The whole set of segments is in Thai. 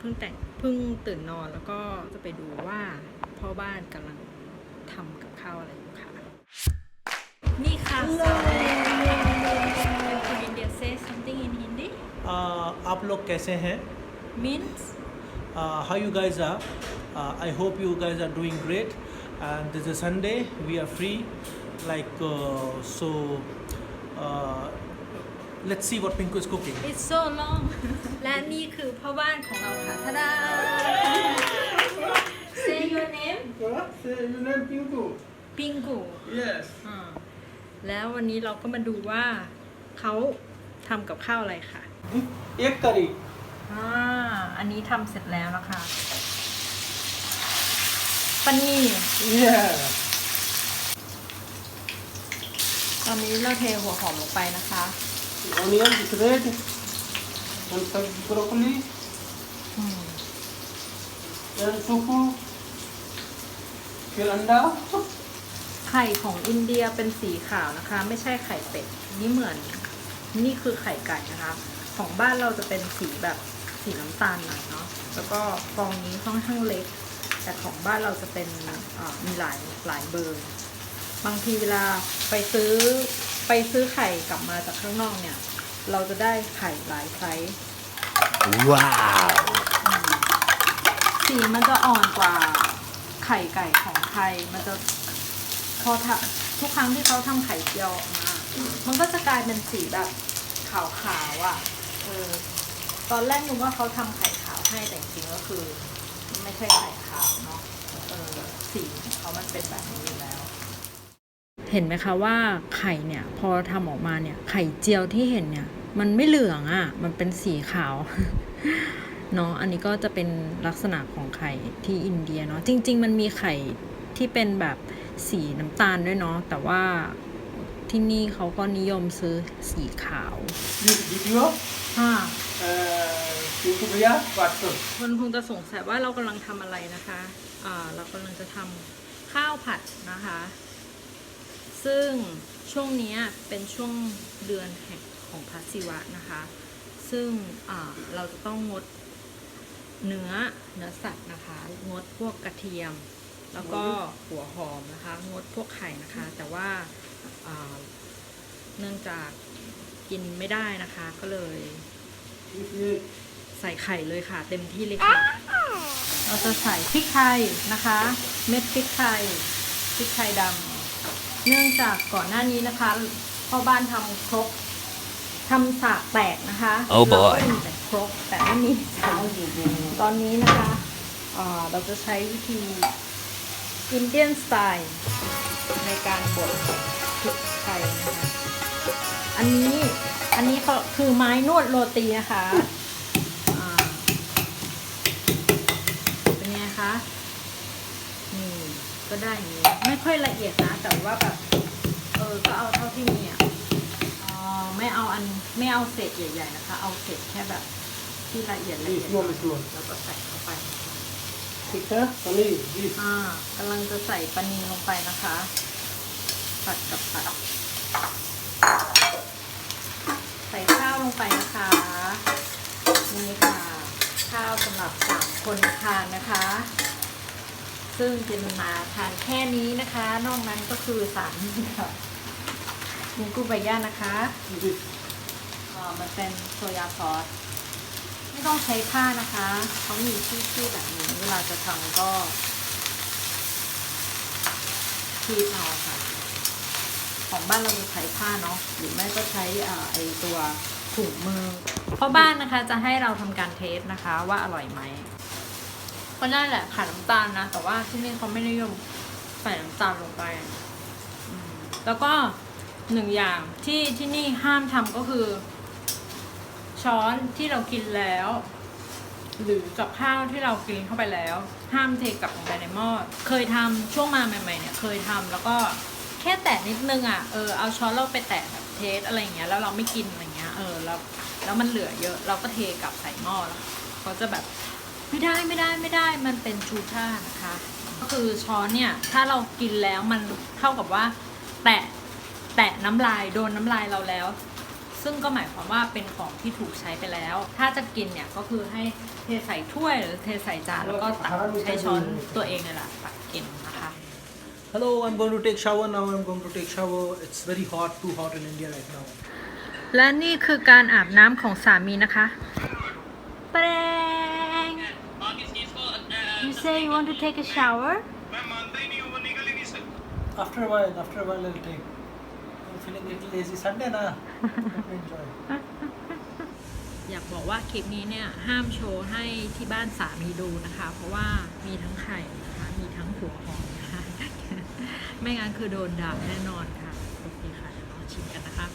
เพิ่งแต่งเพิ่งตื่นนอนแล้วก็จะไปดูว่าพ่อบ้านกำลังทำกับข้าวอะไรอยู่ค่ะ นี่ค่ะสาวคุณอินเดีย say something in Hindi uh, आप लोग कैसे हैं means uh, how you guys are uh, I hope you guys are doing great and this is Sunday we are free like uh, so uh, let's see what Pinku is cooking it's so long และนี่คือพ่อบ้านของเราค่ะท่าดา Say your name What? Say your name, Pingu. ปิงกู Yes. แล้ววันนี้เราก็มาดูว่าเขาทำกับข้าวอะไรค่ะ Egg curry. อ่า อันนี้ทำเสร็จแล้วนะคะปนี Yeah. ตอนนี้เราเทหัวหอมลงไปนะคะ Onion is red. And some broccoli อืม and tofu. Fill anda. ไข่ของอินเดียเป็นสีขาวนะคะ ไม่ใช่ไข่เป็ดนี่เหมือน นี่คือไข่ไก่นะคะ ของบ้านเราจะเป็นสีแบบสีน้ำตาลหน่อยเนาะแล้วก็ฟองนี้ค่อนข้างเล็ก แต่ของบ้านเราจะเป็นมีหลายหลายเบอร์ บางทีเวลาไปซื้อไปซื้อไข่กลับมาจากข้างนอกเนี่ย เราจะได้ไข่หลายไซส์ Wow. สีมันจะอ่อนกว่าไข่ไก่ของไทย มันจะพอทำทุกครั้งที่เขาทำไข่เจียวออกมา มันก็จะกลายเป็นสีแบบขาวๆอะเออตอนแรกนึกว่าเขาทำไข่ขาวให้แต่จริงๆก็คือ ไม่ใช่ไข่ขาวเนาะเออสีของเขามันเป็นแบบนี้อยู่แล้ว เห็นไหมคะว่าไข่เนี่ยพอทำออกมาเนี่ยไข่เจียวที่เห็นเนี่ยมันไม่เหลืองอะ่ะ มันเป็นสีขาวเนาะอันนี้ก็จะเป็นลักษณะของไข่ที่อินเดียเนาะจริง ๆ มันมีไข่ที่เป็นแบบสีน้ำตาลด้วยเนาะแต่ว่าที่นี่เขาก็นิยมซื้อสีขาว This video. ค่ะ Uh, Pinku Bhaiya, WhatsApp. คนคงจะสงสัยว่าเรากำลังทำอะไรนะคะ อ่า เรากำลังจะทำข้าวผัดนะคะ ซึ่งช่วงเนี้ยเป็นช่วงเดือนแห่งของพระศิวะนะคะ ซึ่งอ่าเราจะต้องงดเนื้อเนื้อสัตว์นะคะ งดพวกกระเทียม แล้วก็หัวหอมนะคะ งดพวกไข่นะคะ แต่ว่าอ่าเนื่องจากกินไม่ได้นะคะ ก็เลย This is ใส่ไข่เลยค่ะ เต็มที่เลยค่ะ เราจะใส่พริกไทยนะคะ เม็ดพริกไทยพริกไทยดำ เนื่องจากก่อนหน้านี้นะคะพ่อบ้านทำครกทำสากแตกนะคะ Oh boy เราก็มีแต่ครกแต่ไม่มีสากตอนนี้นะคะอ่าเราจะใช้วิธีอินเดียนสไตล์ในการบดพริกไทยนะคะ อันนี้อันนี้เขาคือไม้นวดโรตีนะคะอ่าเป็นไงคะนี่ ก็ได้องนี้ไม่ค่อยละเอียดนะ แต่ว่าแบบ เออ ก็เอาเท่าที่มีอะอ๋อไม่เอาอันไม่เอาเศษใหญ่ๆนะคะ เอาเศษแค่แบบ ที่ละเอียดละเอียด This one is แล้วก็ใส่เข้าไป Thicker, only this. อ่ากำลังจะใส่ปลานีลงไปนะคะ ผัดกับผัด ใส่ข้าวลงไปนะคะ นี่ค่ะ ข้าวสำหรับสามคนทานนะคะ ซึ่งเจนมาทานแค่นี้นะคะ นอกนั้นก็คือสามค่ะมุกุบายานะคะ this อ่ามันเป็นโซยาซอสไม่ต้องใช้ผ้านะคะเขามีที่ๆแบบนี้เวลาจะทำก็คีบเอาค่ะ ของบ้านเราจะใช้ผ้าเนาะหรือไม่ก็ใช้อ่าไอตัวถุงมือพ่อบ้านนะคะจะให้เราทำการเทสนะคะว่าอร่อยไหม ก็ได้แหละขาดน้ำตาลนะ แต่ว่าที่นี่เขาไม่นิยมใส่น้ำตาลลงไปแล้วก็หนึ่งอย่างที่ที่นี่ห้ามทำก็คือ ช้อนที่เรากินแล้ว หรือกับข้าวที่เรากินเข้าไปแล้ว ห้ามเทกลับลงไปในหม้อเคยทำช่วงมาใหม่ๆเนี่ยเคยทำแล้วก็แค่แตะนิดนึงอะเออเอาช้อนเราไปแตะแบบเทสอะไรอย่างเงี้ยแล้วเราไม่กินอะไรเงี้ยเออแล้วแล้วมันเหลือเยอะ เราก็เทกลับใส่หม้อแล้วเขาจะแบบ ไม่ได้ไม่ได้ไม่ได้มันเป็นชูท่านะคะ ก็คือช้อนเนี่ย ถ้าเรากินแล้วมันเท่ากับว่า แตะแตะน้ำลายโดนน้ำลายเราแล้ว ซึ่งก็หมายความว่าเป็นของที่ถูกใช้ไปแล้ว ถ้าจะกินเนี่ยก็คือให้เทใส่ถ้วยหรือเทใส่จานแล้วก็ตักใช้ช้อนตัวเองเลยล่ะตักกินนะคะ Hello, I'm going to take shower now. I'm going to take shower. It's very hot, too hot in India right now. และนี่คือการอาบน้ำของสามีนะคะเตง You say you want to take a shower After a while, after a while, I'll take. I'm feeling a little lazy. Sunday, na. Let me enjoy. อยากบอกว่าคลิปนี้เนี่ยห้ามโชว์ให้ที่บ้านสามีดูนะคะ เพราะว่ามีทั้งไข่นะคะ มีทั้งหัวหอมนะคะ ไม่งั้นคือโดนด่าแน่นอนค่ะ โอเคค่ะเดี๋ยวลองชิมกันนะคะ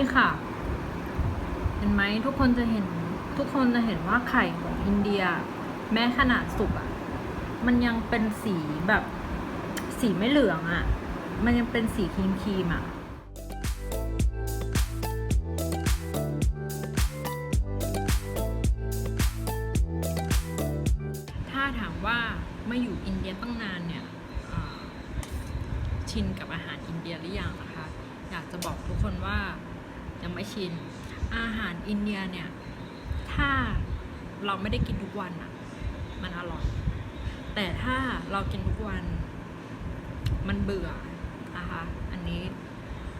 นี่ค่ะ เห็นไหมทุกคนจะเห็นทุกคนจะเห็นว่าไข่ของอินเดีย แม้ขนาดสุกอะ่ะ มันยังเป็นสีแบบ สีไม่เหลืองอะ่ะ มันยังเป็นสีครีมครีมอะ่ะถ้าถามว่ามาอยู่อินเดียตั้งนานเนี่ยชินกับอาหารอินเดียหรือยังนะคะ อยากจะบอกทุกคนว่า ยังไม่ชิน อาหารอินเดียเนี่ย ถ้าเราไม่ได้กินทุกวันอะมันอร่อย แต่ถ้าเรากินทุกวัน มันเบื่อนะคะอันนี้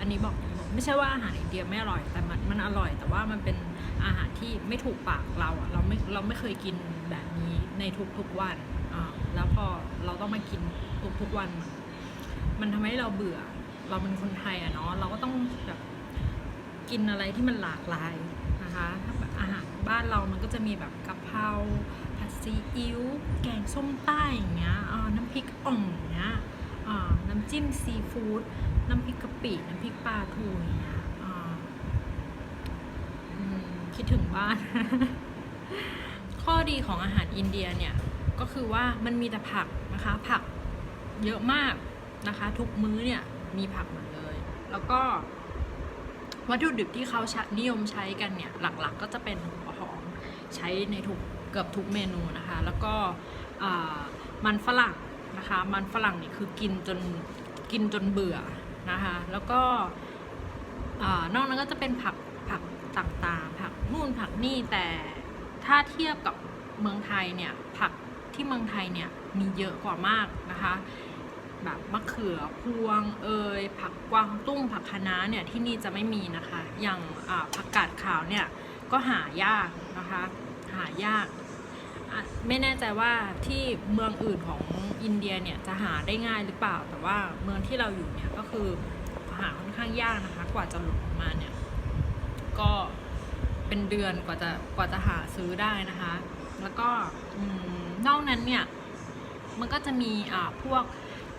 อันนี้บอกไม่ใช่ว่าอาหารอินเดียไม่อร่อยแต่มันมันอร่อย แต่ว่ามันเป็นอาหารที่ไม่ถูกปากเราอะเราไม่เราไม่เคยกินแบบนี้ในทุกๆวันอ่าแล้วพอเราต้องมากินทุกๆวัน มันทำให้เราเบื่อ เราเป็นคนไทยอะเนาะเราก็ต้องแบบ กินอะไรที่มันหลากหลายนะคะอาหารบ้านเรามันก็จะมีแบบกะเพราผัดซีอิ๊วแกงส้มใต้อย่างเงี้ยน้ำพริกอ่องอย่างเงี้ยน้ำจิ้มซีฟู้ดน้ำพริกกะปิน้ำพริกปลาทูอย่างเงี้ยคิดถึงบ้าน ข้อดีของอาหารอินเดียเนี่ยก็คือว่ามันมีแต่ผักนะคะผักเยอะมากนะคะ ทุกมื้อเนี่ยมีผักหมดเลย แล้วก็ วัตถุดิบที่เขาใช้นิยมใช้กันเนี่ยหลักๆก็จะเป็นหัวหอมใช้ในทุกเกือบทุกเมนูนะคะ แล้วก็มันฝรั่งนะคะ มันฝรั่งนี่คือกินจนกินจนเบื่อนะคะ แล้วก็นอกนั้นก็จะเป็นผักผักต่างๆ ผักนู่นผักนี่แต่ถ้าเทียบกับเมืองไทยเนี่ยผักที่เมืองไทยเนี่ยมีเยอะกว่ามากนะคะ แบบมะเขือพวงเอยผักกวางตุ้งผักคะน้าเนี่ยที่นี่จะไม่มีนะคะ อย่างผักกาดขาวเนี่ยก็หายากนะคะ หายาก ไม่แน่ใจว่าที่เมืองอื่นของอินเดียเนี่ยจะหาได้ง่ายหรือเปล่า แต่ว่าเมืองที่เราอยู่เนี่ยก็คือหาค่อนข้างยากนะคะ กว่าจะหลุดออกมาเนี่ยก็เป็นเดือนกว่าจะกว่าจะหาซื้อได้นะคะ แล้วก็อนอกนั้นเนี่ยมันก็จะมีอ่าพวก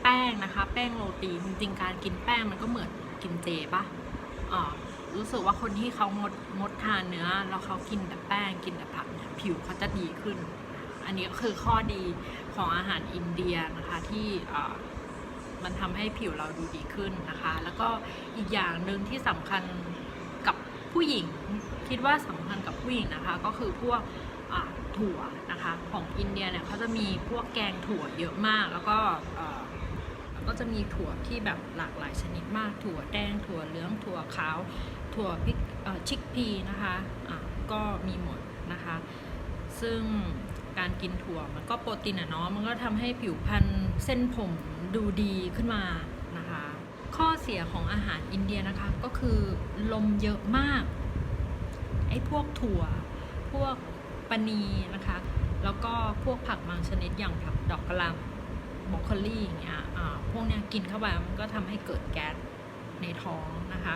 แป้งนะคะ แป้งโรตีจริงๆการกินแป้งมันก็เหมือนกินเจปะอ่ารู้สึกว่าคนที่เขางดงดทานเนื้อแล้วเขากินแต่แป้งกินแต่ผักเนี่ยผิวเขาจะดีขึ้น อันนี้ก็คือข้อดีของอาหารอินเดียนะคะที่มันทำให้ผิวเราดูดีขึ้นนะคะ แล้วก็อีกอย่างหนึ่งที่สำคัญกับผู้หญิง คิดว่าสำคัญกับผู้หญิงนะคะ ก็คือพวกถั่วนะคะ ของอินเดียเนี่ยเขาจะมีพวกแกงถั่วเยอะมากแล้วก็ ก็จะมีถั่วที่แบบหลากหลายชนิดมาก ถั่วแดง ถั่วเหลือง ถั่วขาว ถั่วพริกชิกพีนะคะะก็มีหมดนะคะ ซึ่งการกินถั่วมันก็โปรตีนอะเนาะ มันก็ทำให้ผิวพรรณเส้นผมดูดีขึ้นมานะคะ ข้อเสียของอาหารอินเดียนะคะก็คือลมเยอะมาก ไอ้พวกถั่ว พวกปนีนะคะ แล้วก็พวกผักบางชนิดอย่างผักดอกกระหล่ำ บรอกโคลีอย่างเงี้ยพวกเนี้ยกินเข้าไปมันก็ทำให้เกิดแก๊สในท้องนะคะ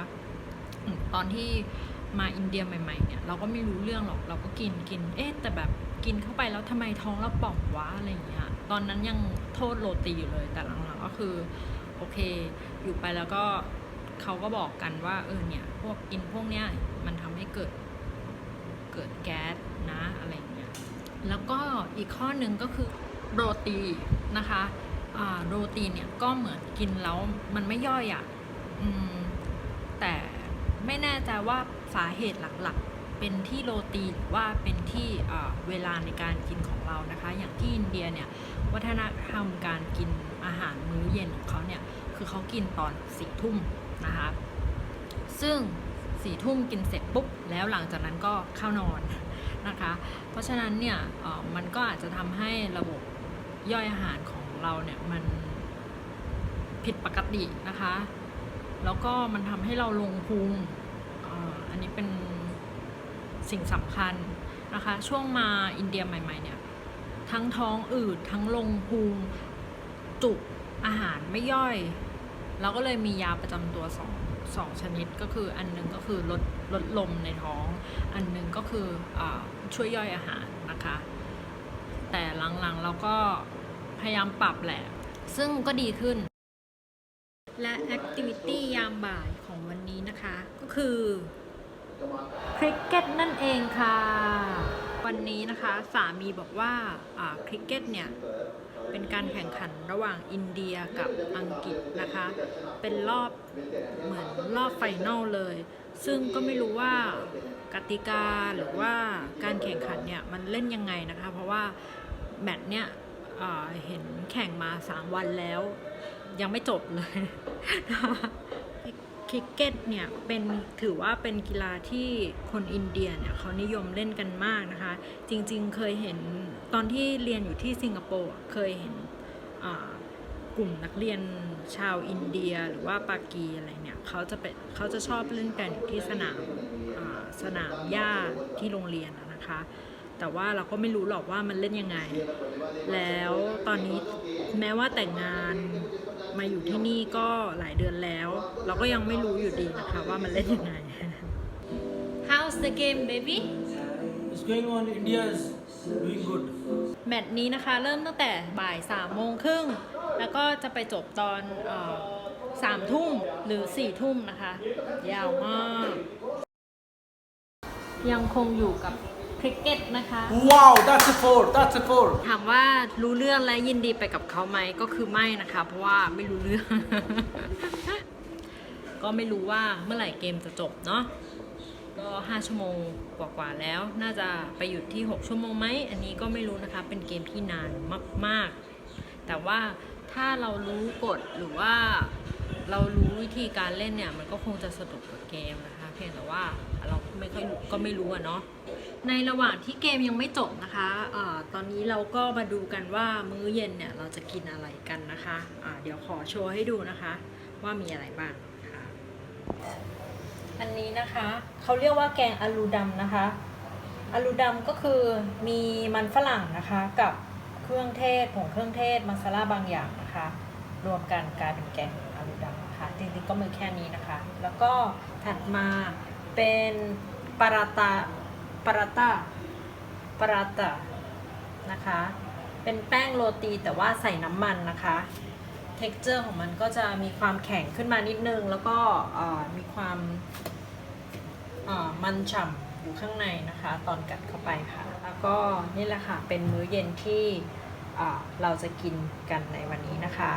ตอนที่มาอินเดียใหม่ๆเนี่ยเราก็ไม่รู้เรื่องหรอกเราก็กินกินเอ๊ะแต่แบบกินเข้าไปแล้วทำไมท้องเราป่องวะอะไรอย่างเงี้ยตอนนั้นยังโทษโรตีอยู่เลยแต่หลังๆก็คือโอเค อยู่ไปแล้วก็เขาก็บอกกันว่าเออเนี่ยพวกกินพวกเนี้ยมันทำให้เกิดเกิดแก๊สนะอะไรอย่างเงี้ยแล้วก็อีกข้อหนึ่งก็คือ โรตีนะคะโรตีเนี่ยก็เหมือนกินแล้วมันไม่ย่อยอะ่ะแต่ไม่แน่ใจว่าสาเหตุหลักๆ เป็นที่โรตีหรือว่าเป็นที่เวลาในการกินของเรานะคะ อย่างที่อินเดียเนี่ยวัฒนธรรมการกินอาหารมื้อเย็นของเขาเนี่ยคือเขากินตอนสี่ทุ่มนะคะซึ่งสี่ทุ่มกินเสร็จปุ๊บแล้วหลังจากนั้นก็เข้านอนนะคะ เพราะฉะนั้นเนี่ยมันก็อาจจะทำให้ระบบ ย่อยอาหารของเราเนี่ยมันผิดปกตินะคะ แล้วก็มันทำให้เราลงพุงอันนี้เป็นสิ่งสำคัญนะคะ ช่วงมาอินเดียใหม่ ๆ เนี่ย ทั้งท้องอืดทั้งลงพุงจุกอาหารไม่ย่อยเราก็เลยมียาประจำตัวสองสองชนิดก็คืออันหนึงก็คือลดลดลมในท้อง อันหนึงก็คืออช่วยย่อยอาหารนะคะ แต่หลังๆ เราก็พยายามปรับแหละ ซึ่งก็ดีขึ้น และแอคทิวิตี้ยามบ่ายของวันนี้นะคะ ก็คือคริกเก็ตนั่นเองค่ะ วันนี้นะคะสามีบอกว่าคริกเก็ตเนี่ยเป็นการแข่งขันระหว่างอินเดียกับอังกฤษนะคะ เป็นรอบเหมือนรอบไฟนอลเลย ซึ่งก็ไม่รู้ว่ากติกาหรือว่าการแข่งขันเนี่ยมันเล่นยังไงนะคะ เพราะว่า แมตช์เนี่ยเห็นแข่งมา 3 วันแล้ว ยังไม่จบเลยคริกเก็ตเนี่ยเป็นถือว่าเป็นกีฬาที่คนอินเดียเนี่ยเขานิยมเล่นกันมากนะคะ จริงๆเคยเห็นตอนที่เรียนอยู่ที่สิงคโปร์เคยเห็นกลุ่มนักเรียนชาวอินเดียหรือว่าปากีอะไรเนี่ยเขาจะเป็นเขาจะชอบเล่นกันอยู่ที่สนามสนามหญ้าที่โรงเรียนนะคะ แต่ว่าเราก็ไม่รู้หรอกว่ามันเล่นยังไง แล้วตอนนี้แม้ว่าแต่งงานมาอยู่ที่นี่ก็หลายเดือนแล้ว เราก็ยังไม่รู้อยู่ดีนะคะว่ามันเล่นยังไง How's the game baby It's going on. India is doing good. แมตช์นี้นะคะเริ่มตั้งแต่บ่ายสามโมงครึ่งแล้วก็จะไปจบตอนสามทุ่มหรือสี่ทุ่มนะคะ ยาวมาก ยังคงอยู่กับ คริกเก็ตนะคะ Wow, that's a four. That's a four. ถามว่ารู้เรื่องและยินดีไปกับเขาไหมก็คือไม่นะคะ เพราะว่าไม่รู้เรื่อง ก็ไม่รู้ว่าเมื่อไหร่เกมจะจบเนาะก็ 5 ชั่วโมงกว่าๆแล้ว น่าจะไปหยุดที่ 6 ชั่วโมงไหมอันนี้ก็ไม่รู้นะคะ เป็นเกมที่นานมากๆ แต่ว่าถ้าเรารู้กฎหรือว่าเรารู้วิธีการเล่นเนี่ย มันก็คงจะสนุกกว่าเกมนะคะ เพียงแต่ว่าเราไม่ค่อยรู้ก็ไม่รู้อะเนาะในระหว่างที่เกมยังไม่จบนะคะอตอนนี้เราก็มาดูกันว่ามื้อเย็นเนี่ยเราจะกินอะไรกันนะคะะเดี๋ยวขอโชว์ให้ดูนะคะ ว่ามีอะไรบ้างค่ะอันนี้นะคะเขาเรียกว่าแกงอาลูดำนะคะอาลูดำก็คือมีมันฝรั่งนะคะกับเครื่องเทศผงเครื่องเทศมาซาลาบางอย่างนะคะ รวมกันกลายเป็นแกงอาลูดำนะคะจริงๆก็มีแค่นี้นะคะ แล้วก็ ถัดมาเป็นปาราตาปาราตาปาราตานะคะ เป็นแป้งโรตีแต่ว่าใส่น้ำมันนะคะ เท็กเจอร์ของมันก็จะมีความแข็งขึ้นมานิดนึง แล้วก็มีความมันฉ่ำอยู่ข้างในนะคะ ตอนกัดเข้าไปค่ะ แล้วก็นี่แหละค่ะ เป็นมื้อเย็นที่เราจะกินกันในวันนี้นะคะ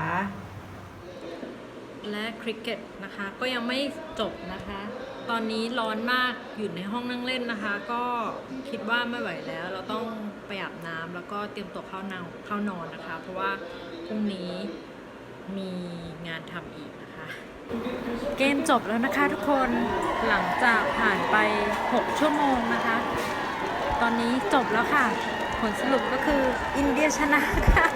และคริกเก็ตนะคะ ก็ยังไม่จบนะคะ ตอนนี้ร้อนมากอยู่ในห้องนั่งเล่นนะคะ ก็คิดว่าไม่ไหวแล้ว เราต้องไปอาบน้ำแล้วก็เตรียมตัวเข้านอนเข้านอนนะคะ เพราะว่าพรุ่งนี้มีงานทำอีกนะคะ เกมจบแล้วนะคะทุกคนหลังจากผ่านไป 6 ชั่วโมงนะคะ ตอนนี้จบแล้วค่ะ ผลสรุปก็คืออินเดียชนะค่ะ